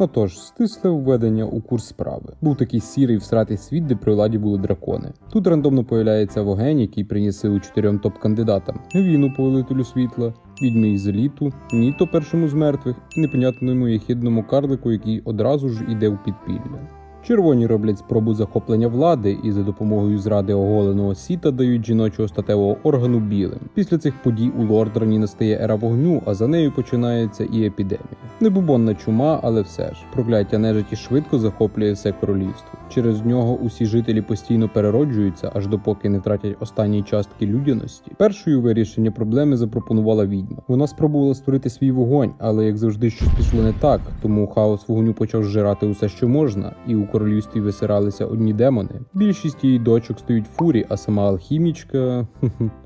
Отож, стисле введення у курс справи. Був такий сірий всратий світ, де при владі були дракони. Тут рандомно появляється вогень, який приніс силу чотирьом топ-кандидатам: війну повелителю світла, відьмі із еліту, Ніто першому з мертвих і непонятному єхидному карлику, який одразу ж іде у підпілля. Червоні роблять спробу захоплення влади і за допомогою зради оголеного сіта дають жіночого статевого органу білим. Після цих подій у Лордрані настає ера вогню, а за нею починається і епідемія. Не бубонна чума, але все ж прокляття нежиті швидко захоплює все королівство. Через нього усі жителі постійно перероджуються, аж допоки не втратять останні частки людяності. Першою вирішення проблеми запропонувала відьма. Вона спробувала створити свій вогонь, але як завжди щось пішло не так, тому хаос вогню почав зжирати усе, що можна, і у королівстві висиралися одні демони. Більшість її дочок стають фурі, а сама алхімічка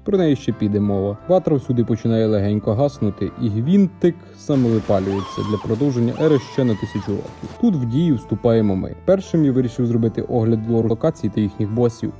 про неї ще піде мова. Ватра всюди починає легенько гаснути, і гвінтик самовипалюється для продовження ери ще на тисячу років. Тут в дію вступаємо ми. Першим я вирішив зробити огляд лор локацій та їхніх босів.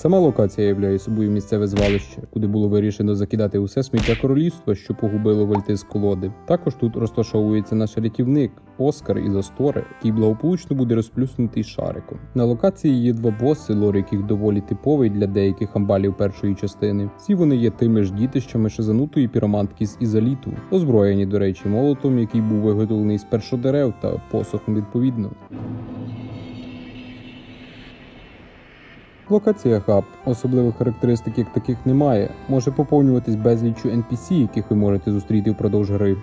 Сама локація являє собою місцеве звалище, куди було вирішено закидати усе сміття королівства, що погубило вальти з колоди. Також тут розташовується наш рятівник Оскар із Астори, який благополучно буде розплюснутий шариком. На локації є два боси, лор яких доволі типовий для деяких амбалів першої частини. Всі вони є тими ж дітищами шизанутої піромантки з ізоліту, озброєні, до речі, молотом, який був виготовлений з першодерев та посохом відповідно. Локація хаб, особливих характеристик як таких немає, може поповнюватись безліччю NPC, яких ви можете зустріти впродовж гри.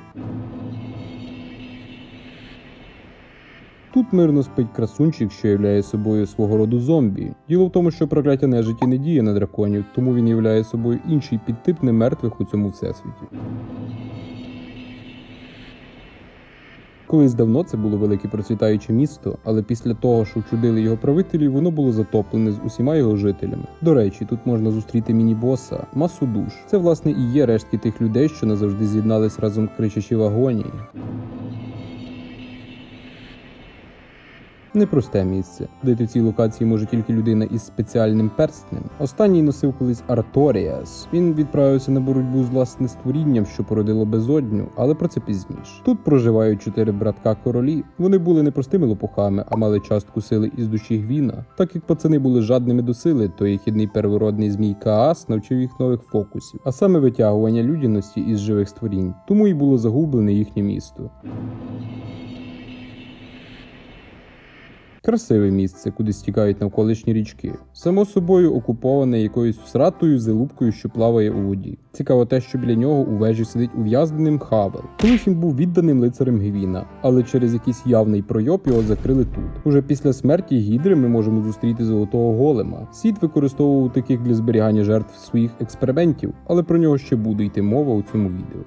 Тут мирно спить красунчик, що являє собою свого роду зомбі. Діло в тому, що прокляття нежиті не діє на драконів, тому він являє собою інший підтип немертвих у цьому всесвіті. Колись давно це було велике процвітаюче місто, але після того, що вчудили його правителі, воно було затоплене з усіма його жителями. До речі, тут можна зустріти міні-боса, масу душ. Це власне і є рештки тих людей, що назавжди з'єднались разом кричачі в агонії. Непросте місце. Дити в цій локації може тільки людина із спеціальним перстнем. Останній носив колись Арторіас. Він відправився на боротьбу з власне створінням, що породило безодню, але про це пізніше. Тут проживають чотири братка королі. Вони були не простими лопухами, а мали частку сили із душі Гвіна. Так як пацани були жадними до сили, то їхідний первородний змій Каас навчив їх нових фокусів, а саме витягування людяності із живих створінь. Тому і було загублене їхнє місто. Красиве місце, куди стікають навколишні річки. Само собою окуповане якоюсь всратою залупкою, що плаває у воді. Цікаво те, що біля нього у вежі сидить ув'язненим Хавел. Колись він був відданим лицарем Гвіна, але через якийсь явний пройоб його закрили тут. Уже після смерті Гідри ми можемо зустріти золотого голема. Сід використовував таких для зберігання жертв своїх експериментів, але про нього ще буде йти мова у цьому відео.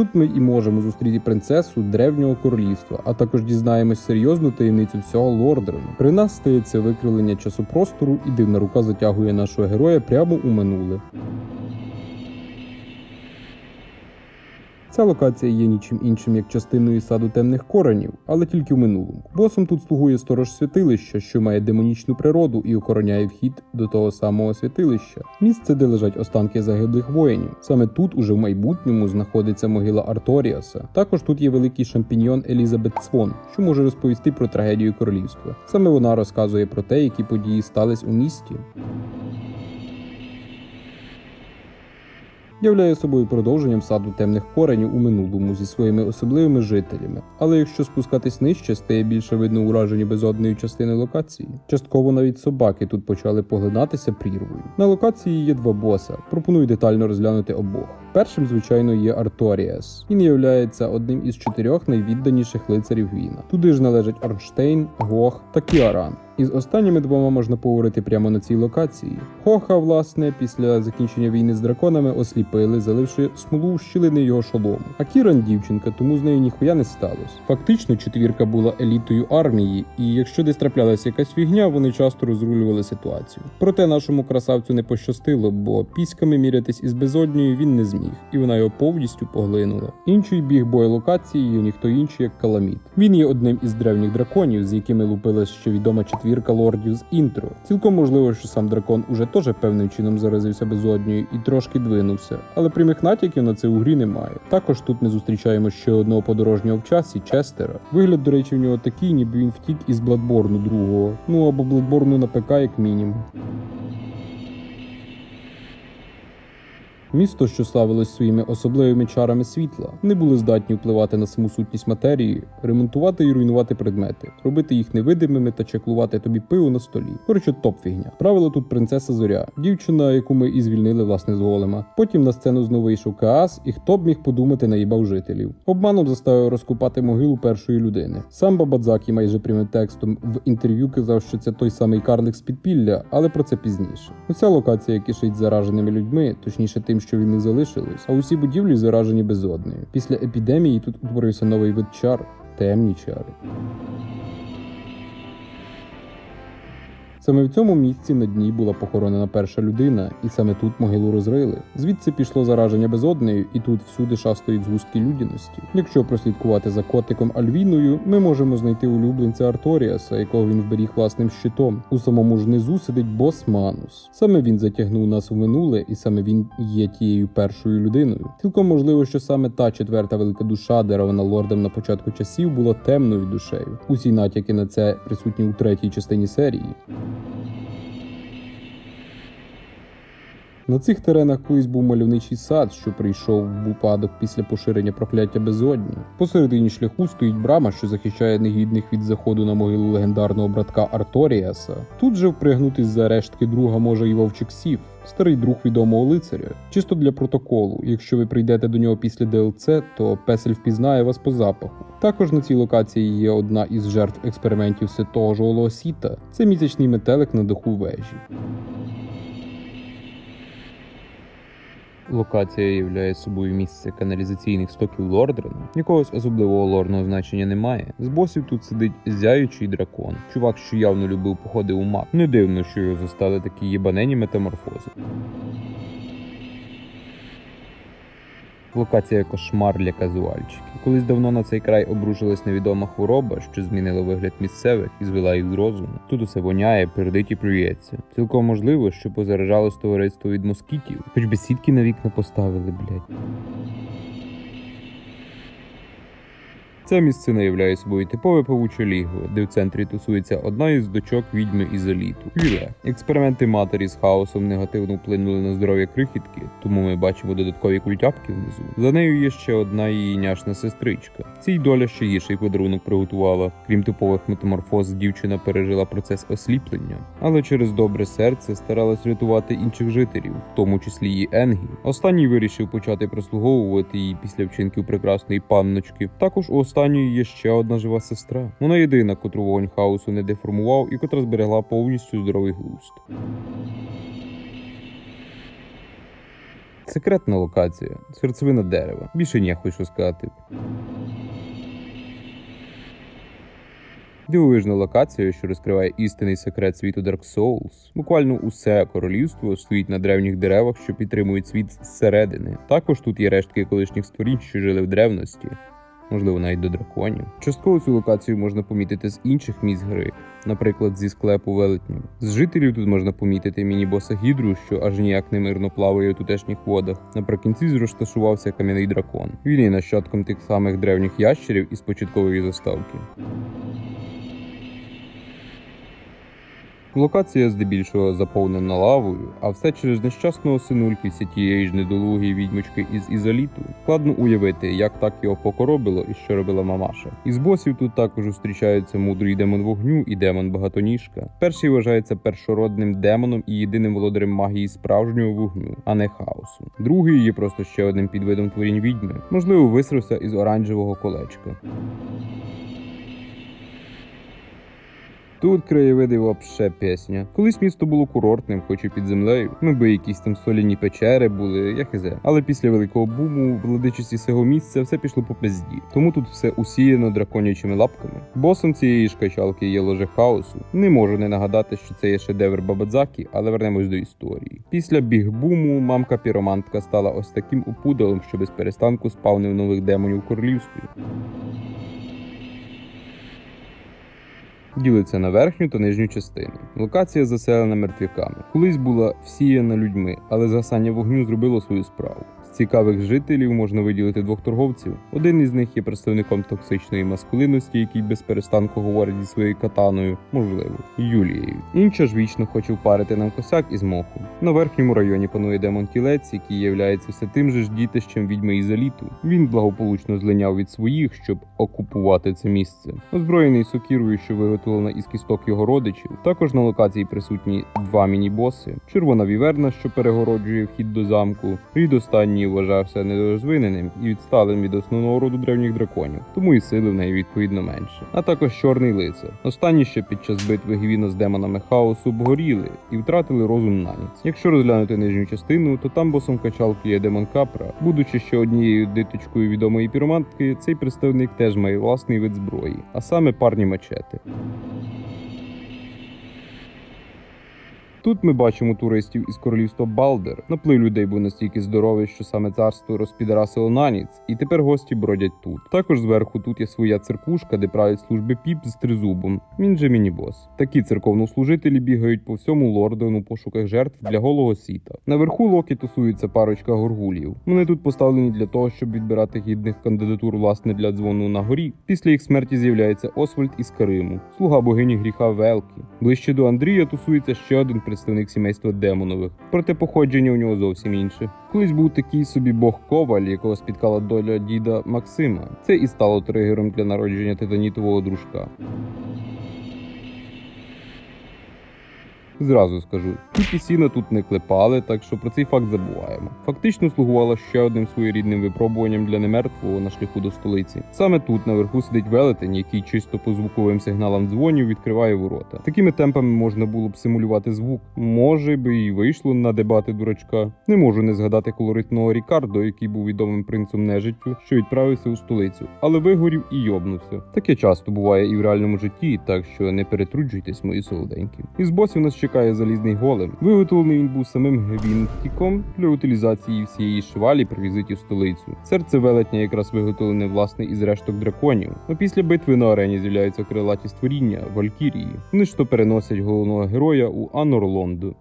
Тут ми і можемо зустріти принцесу древнього королівства, а також дізнаємось серйозну таємницю всього Лордерну. При нас стається викривлення часопростору, і дивна рука затягує нашого героя прямо у минуле. Ця локація є нічим іншим, як частиною саду темних коренів, але тільки в минулому. Босом тут слугує сторож святилища, що має демонічну природу і охороняє вхід до того самого святилища. Місце, де лежать останки загиблих воїнів. Саме тут, уже в майбутньому, знаходиться могила Арторіаса. Також тут є великий шампіньйон Елізабет Свон, що може розповісти про трагедію королівства. Саме вона розказує про те, які події стались у місті. Являє собою продовженням саду темних коренів у минулому зі своїми особливими жителями. Але якщо спускатись нижче, стає більше видно уражені безодної частини локації. Частково навіть собаки тут почали поглинатися прірвою. На локації є два боса. Пропоную детально розглянути обох. Першим, звичайно, є Арторіас. Він являється одним із чотирьох найвідданіших лицарів Гвіна. Туди ж належать Арнштейн, Гох та Кіаран. Із останніми двома можна поговорити прямо на цій локації. Хоха, власне, після закінчення війни з драконами осліпили, заливши смолу в щілини його шолому. А Кіран дівчинка, тому з нею ніхуя не сталося. Фактично, четвірка була елітою армії, і якщо десь траплялася якась фігня, вони часто розрулювали ситуацію. Проте нашому красавцю не пощастило, бо піськами мірятись із безодньою він не зміг. Зміг, і вона його повністю поглинула. Інший біг боєлокації ніхто інший, як Каламіт. Він є одним із древніх драконів, з якими лупила ще відома четвірка лордів з інтро. Цілком можливо, що сам дракон уже теж певним чином заразився безодньою і трошки двинувся, але прямих натяків на це у грі немає. Також тут ми зустрічаємо ще одного подорожнього в часі Честера. Вигляд, до речі, в нього такий, ніби він втік із Бладборну другого, ну або Бладборну на ПК як мінімум. Місто, що славилось своїми особливими чарами світла, не були здатні впливати на саму сутність матерії, ремонтувати і руйнувати предмети, робити їх невидимими та чеклувати тобі пиво на столі. Коротше, топ фігня. Правила тут принцеса Зоря, дівчина, яку ми і звільнили власне з голема. Потім на сцену знову вийшов Каас, і хто б міг подумати наїбав жителів. Обманом заставив розкопати могилу першої людини. Сам Бабадзакі майже прямим текстом в інтерв'ю казав, що це той самий карлик з підпілля, але про це пізніше. Уся локація кишить зараженими людьми, точніше тим, що він не залишилось, а усі будівлі заражені безоднею. Після епідемії тут утворився новий вид чар темні чари. Саме в цьому місці на дні була похоронена перша людина, і саме тут могилу розрили. Звідси пішло зараження безоднею, і тут всюди шастають згустки людяності. Якщо прослідкувати за котиком Альвіною, ми можемо знайти улюбленця Арторіаса, якого він вберіг власним щитом. У самому ж низу сидить бос Манус. Саме він затягнув нас у минуле, і саме він є тією першою людиною. Цілком можливо, що саме та четверта велика душа, дарована лордом на початку часів, була темною душею. Усі натяки на це присутні у третій частині серії. На цих теренах колись був мальовничий сад, що прийшов в упадок після поширення прокляття безодні. Посередині шляху стоїть брама, що захищає негідних від заходу на могилу легендарного братка Арторіаса. Тут же впрягнутись за рештки друга може і вовчик Сів, старий друг відомого лицаря. Чисто для протоколу, якщо ви прийдете до нього після ДЛЦ, то песель впізнає вас по запаху. Також на цій локації є одна із жертв експериментів святого Жоолого Сіта. Це місячний метелик на даху вежі. Локація являє собою місце каналізаційних стоків Лордрена. Якогось особливого лорного значення немає. З босів тут сидить зяючий дракон. Чувак, що явно любив походи у мак. Не дивно, що його застали такі єбанені метаморфози. Локація кошмар для казуальчиків. Колись давно на цей край обрушилась невідома хвороба, що змінила вигляд місцевих і звела їх з розуму. Тут усе воняє, пердить і плюється. Цілком можливо, що позаражалось товариство від москітів. Хоч би сітки на вікна поставили, блядь. Ця місцина являє собою типове павуче лігво, де в центрі тусується одна із дочок відьми ізоліту. Юле. Експерименти матері з хаосом негативно вплинули на здоров'я крихітки, тому ми бачимо додаткові культяпки внизу. За нею є ще одна її няшна сестричка. Цій доля ще гірший подарунок приготувала. Крім типових метаморфоз, дівчина пережила процес осліплення, але через добре серце старалась рятувати інших жителів, в тому числі і Енгі. Останній вирішив почати прислуговувати її після вчинків прекрасної панночки. Також у останньої є ще одна жива сестра. Вона єдина, котру вогонь хаосу не деформував і котра зберегла повністю здоровий глузд. Секретна локація, серцевина дерева. Більше ніяк що сказати. Дивовижна локація, що розкриває істинний секрет світу Dark Souls. Буквально усе королівство стоїть на древніх деревах, що підтримують світ зсередини. Також тут є рештки колишніх створінь, що жили в древності. Можливо, навіть до драконів. Частково цю локацію можна помітити з інших місць гри, наприклад, зі склепу велетнів. З жителів тут можна помітити міні-боса Гідру, що аж ніяк не мирно плаває у тутешніх водах. Наприкінці розташувався кам'яний дракон. Він є нащадком тих самих древніх ящерів із початкової заставки. Локація здебільшого заповнена лавою, а все через нещасного синульки всі тієї ж недолугої відьмочки із ізоліту. Складно уявити, як так його покоробило і що робила мамаша. Із босів тут також зустрічаються мудрий демон вогню і демон багатоніжка. Перший вважається першородним демоном і єдиним володарем магії справжнього вогню, а не хаосу. Другий є просто ще одним підвидом творінь відьми, можливо, висрався із оранжевого колечка. Тут краєвиди вообще пісня. Колись місто було курортним, хоч і під землею. Ну би якісь там соляні печери були, я хизе. Але після великого буму владичості цього місця все пішло по пизді. Тому тут все усіяно драконячими лапками. Босом цієї ж качалки є ложе хаосу. Не можу не нагадати, що це є шедевр Бабадзакі, але вернемось до історії. Після бігбуму мамка піромантка стала ось таким упудалом, що без перестанку спавнив нових демонів королівстві. Ділиться на верхню та нижню частини. Локація заселена мертвяками. Колись була всіяна людьми, але згасання вогню зробило свою справу. Цікавих жителів можна виділити двох торговців. Один із них є представником токсичної маскулинності, який без перестанку говорить зі своєю катаною, можливо, Юлією. Інша ж вічно хоче впарити нам косяк із моху. На верхньому районі панує демон тілець, який являється все тим же ж дітищем відьми Ізоліту. Він благополучно злиняв від своїх, щоб окупувати це місце. Озброєний сокірою, що виготовлена із кісток його родичів. Також на локації присутні два міні-боси: червона віверна, що перегороджує вхід до замку. Рід останній вважався недорозвиненим і відсталим від основного роду древніх драконів, тому і сили в неї відповідно менше. А також чорний лицар. Останні ще під час битви Гвіна з демонами хаосу обгоріли і втратили розум на ніц. Якщо розглянути нижню частину, то там босом качалки є демон Капра. Будучи ще однією диточкою відомої піромантки, цей представник теж має власний вид зброї, а саме парні мачети. Тут ми бачимо туристів із королівства Балдер. Наплив людей був настільки здоровий, що саме царство розпідрасило на ніц, і тепер гості бродять тут. Також зверху тут є своя церквушка, де править служби піп з тризубом. Він же мінібос. Такі церковнослужителі бігають по всьому лордону у пошуках жертв для голого сіта. Наверху локі тусується парочка горгулів. Вони тут поставлені для того, щоб відбирати гідних кандидатур власне для дзвону на горі. Після їх смерті з'являється Освальд із Кариму, слуга богині гріха Велкі. Ближче до Андрія тусується ще один представник сімейства демонових, проте походження у нього зовсім інше. Колись був такий собі бог Коваль, якого спіткала доля діда Максима. Це і стало тригером для народження титанітового дружка. Зразу скажу, ті сіна тут не клепали, так що про цей факт забуваємо. Фактично слугувала ще одним своєрідним випробуванням для немертвого на шляху до столиці. Саме тут наверху сидить велетень, який чисто по звуковим сигналам дзвонів відкриває ворота. Такими темпами можна було б симулювати звук. Може би і вийшло на дебати дурачка. Не можу не згадати колоритного Рікардо, який був відомим принцем нежиттю, що відправився у столицю, але вигорів і йобнувся. Таке часто буває і в реальному житті, так що не перетруджуйтесь, мої солоденькі. Із босів нас чекає залізний голем. Виготовлений він був самим гвінтіком для утилізації всієї швалі при візиті в столицю. Серце велетня якраз виготовлене власне із решток драконів. А після битви на арені з'являються крилаті створіння Валькірії. Вони ж то переносять головного героя у Анорлонду.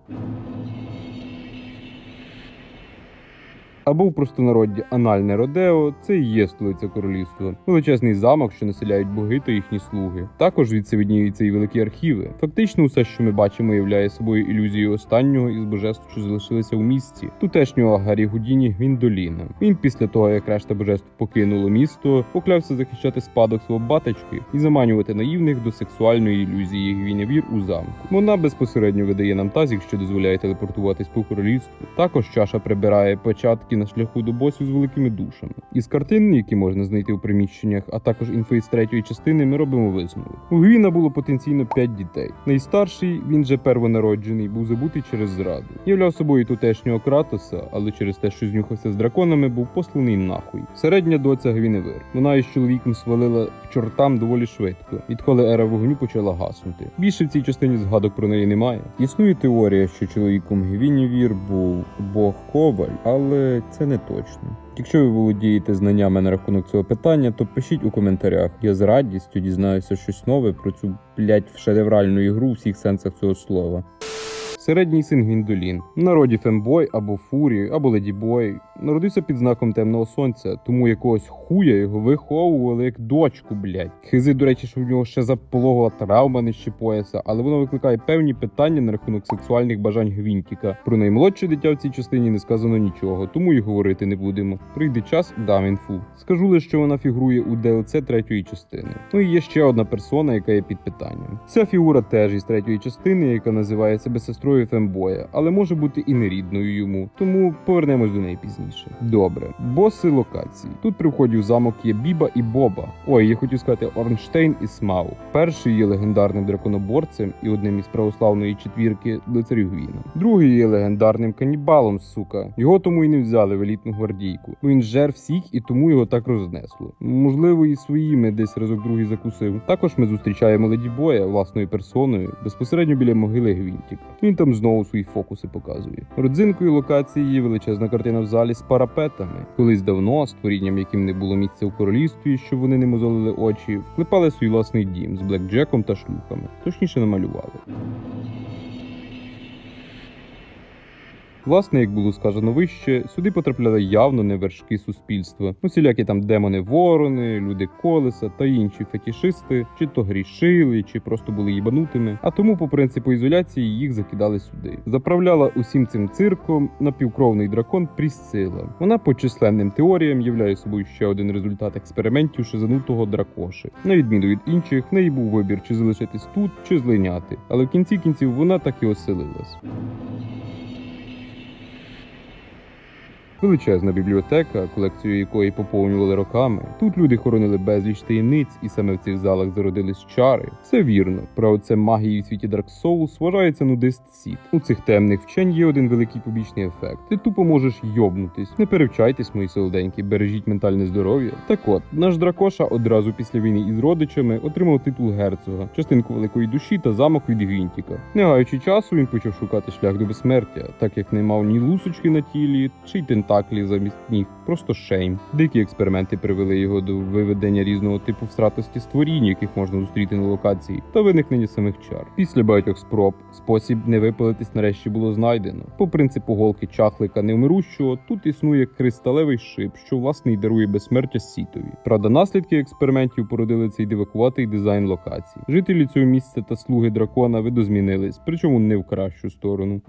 Або в простонароді анальне Родео це і є столиця королівства, величезний замок, що населяють боги та їхні слуги. Також звідси видніються і великі архіви. Фактично, усе, що ми бачимо, являє собою ілюзією останнього із божеств, що залишилися у місті, тутешнього Гаррі Гудіні Гвіндоліна. Він після того, як решта божеств покинуло місто, поклявся захищати спадок свого батечки і заманювати наївних до сексуальної ілюзії Гвіневір у замку. Вона безпосередньо видає нам тазік, що дозволяє телепортуватись по королівству. Також чаша прибирає початки на шляху до босів з великими душами. Із картин, які можна знайти у приміщеннях, а також інфи з третьої частини, ми робимо висновок. У Гвіна було потенційно 5 дітей. Найстарший, він же первонароджений, був забутий через зраду. Являв собою тутешнього кратоса, але через те, що знюхався з драконами, був посланий нахуй. Середня доця Гвіневир. Вона із чоловіком свалила к чортам доволі швидко, відколи ера вогню почала гаснути. Більше в цій частині згадок про неї немає. Існує теорія, що чоловіком Гвіневір був бог Коваль, але це не точно. Якщо ви володієте знаннями на рахунок цього питання, то пишіть у коментарях. Я з радістю дізнаюся щось нове про цю блять шедевральну ігру у всіх сенсах цього слова. Середній син Гвіндолін. Народі фембой або фурі, або ледібой. Народився під знаком темного сонця, тому якогось хуя його виховували як дочку, блять. Хизи, до речі, що в нього ще запологова травма нижче пояса, але воно викликає певні питання на рахунок сексуальних бажань Гвінтіка. Про наймолодше дитя в цій частині не сказано нічого, тому й говорити не будемо. Прийде час, дам інфу. Скажу лише, що вона фігурує у DLC третьої частини. Ну і є ще одна персона, яка є під питанням. Ця фігура теж із третьої частини, яка називає себе сестрою сестрою фембоя, але може бути і не рідною йому, тому повернемось до неї пізніше. Добре, боси локації. Тут при вході в замок є Біба і Боба. Ой, я хотів сказати Орнштейн і Смау. Перший є легендарним драконоборцем і одним із православної четвірки лицарів Гвіна. Другий є легендарним канібалом, сука. Його тому і не взяли в елітну гвардійку. Він жер всіх і тому його так рознесло. Можливо, і своїми десь разок другий закусив. Також ми зустрічаємо леді боя власною персоною безпосередньо біля могили Гвінтіка. Він там знову свої фокуси показує. Родзинкою локації є величезна картина в залі з парапетами. Колись давно, створінням, яким не було місця у королівстві, щоб вони не мозолили очі, вклепали свій власний дім з блекджеком та шлюхами. Точніше намалювали. Власне, як було сказано вище, сюди потрапляли явно не вершки суспільства. Усілякі там демони ворони, люди колеса та інші фетішисти, чи то грішили, чи просто були їбанутими. А тому, по принципу ізоляції, їх закидали сюди. Заправляла усім цим цирком напівкровний дракон Прісцила. Вона по численним теоріям являє собою ще один результат експериментів шизанутого дракоши. На відміну від інших, в неї був вибір чи залишитись тут, чи злиняти. Але в кінці кінців вона так і оселилась. Величезна бібліотека, колекцію якої поповнювали роками. Тут люди хоронили безліч таємниць, і саме в цих залах зародились чари. Все вірно. Про це магії в світі Dark Souls вважається нудист сіт. У цих темних вчень є один великий побічний ефект. Ти тупо можеш йобнутись. Не перевчайтесь, мої солоденькі, бережіть ментальне здоров'я. Так от, наш дракоша одразу після війни із родичами отримав титул герцога, частинку великої душі та замок від Гвінтіка. Не гаючи часу, він почав шукати шлях до безсмертя, так як не мав ні лусочки на тілі, чи й тентаклі замість ніг, просто шейм. Дикі експерименти привели його до виведення різного типу встратості створінь, яких можна зустріти на локації, та виникнення самих чар. Після багатьох спроб спосіб не випалитись нарешті було знайдено. По принципу голки чахлика невмирущого, тут існує кристалевий шип, що власне й дарує безсмертя сітові. Правда, наслідки експериментів породили цей дивакуватий дизайн локацій. Жителі цього місця та слуги дракона видозмінились, причому не в кращу сторону.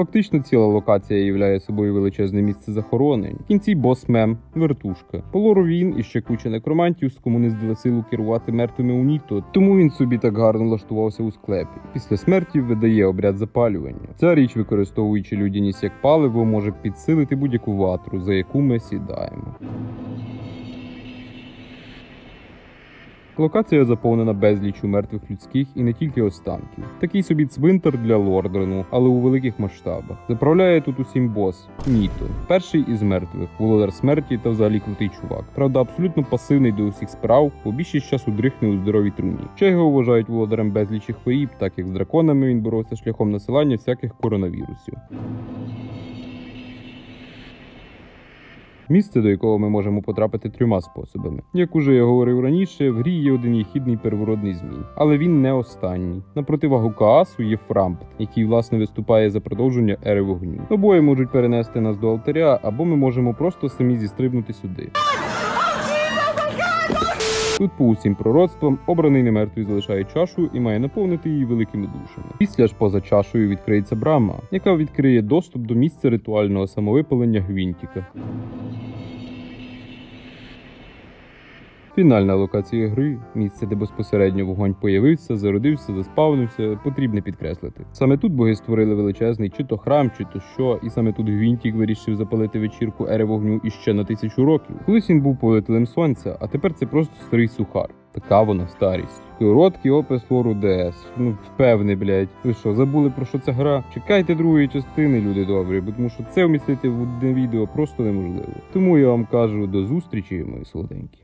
Фактично ціла локація являє собою величезне місце захоронень. В кінці бос мем вертушка. По лору він і ще куча некромантів скомуніздили силу керувати мертвими у Ніто, тому він собі так гарно влаштувався у склепі. Після смерті видає обряд запалювання. Ця річ, використовуючи людяність як паливо, може підсилити будь-яку ватру, за яку ми сідаємо. Локація заповнена безліччю мертвих людських і не тільки останків. Такий собі цвинтар для Лордрену, але у великих масштабах. Заправляє тут усім бос Ніто, перший із мертвих, володар смерті та взагалі крутий чувак. Правда, абсолютно пасивний до усіх справ, бо більшість часу дрихне у здоровій труні. Ще його вважають володарем безлічі хворіб, так як з драконами він боровся шляхом насилання всяких коронавірусів. Місце, до якого ми можемо потрапити трьома способами. Як уже я говорив раніше, в грі є один єхідний первородний змій, але він не останній. На противагу Каасу є Фрампт, який власне виступає за продовження ери вогню. Обоє можуть перенести нас до алтаря, або ми можемо просто самі зістрибнути сюди. Тут по усім пророцтвам обраний немертвий залишає чашу і має наповнити її великими душами. Після ж поза чашею відкриється брама, яка відкриє доступ до місця ритуального самовипалення гвінтіка. Фінальна локація гри місце, де безпосередньо вогонь появився, зародився, заспавнився, потрібне підкреслити. Саме тут боги створили величезний чи то храм, чи то що, і саме тут Гвінтік вирішив запалити вечірку ери вогню іще на тисячу років. Колись він був повелителем сонця, а тепер це просто старий сухар. Така вона старість. Короткий опис лору ДС. Ну, впевне, блядь. Ви що, забули про що ця гра? Чекайте другої частини, люди добрі, бо тому що це вмістити в одне відео просто неможливо. Тому я вам кажу до зустрічі, мої солоденькі.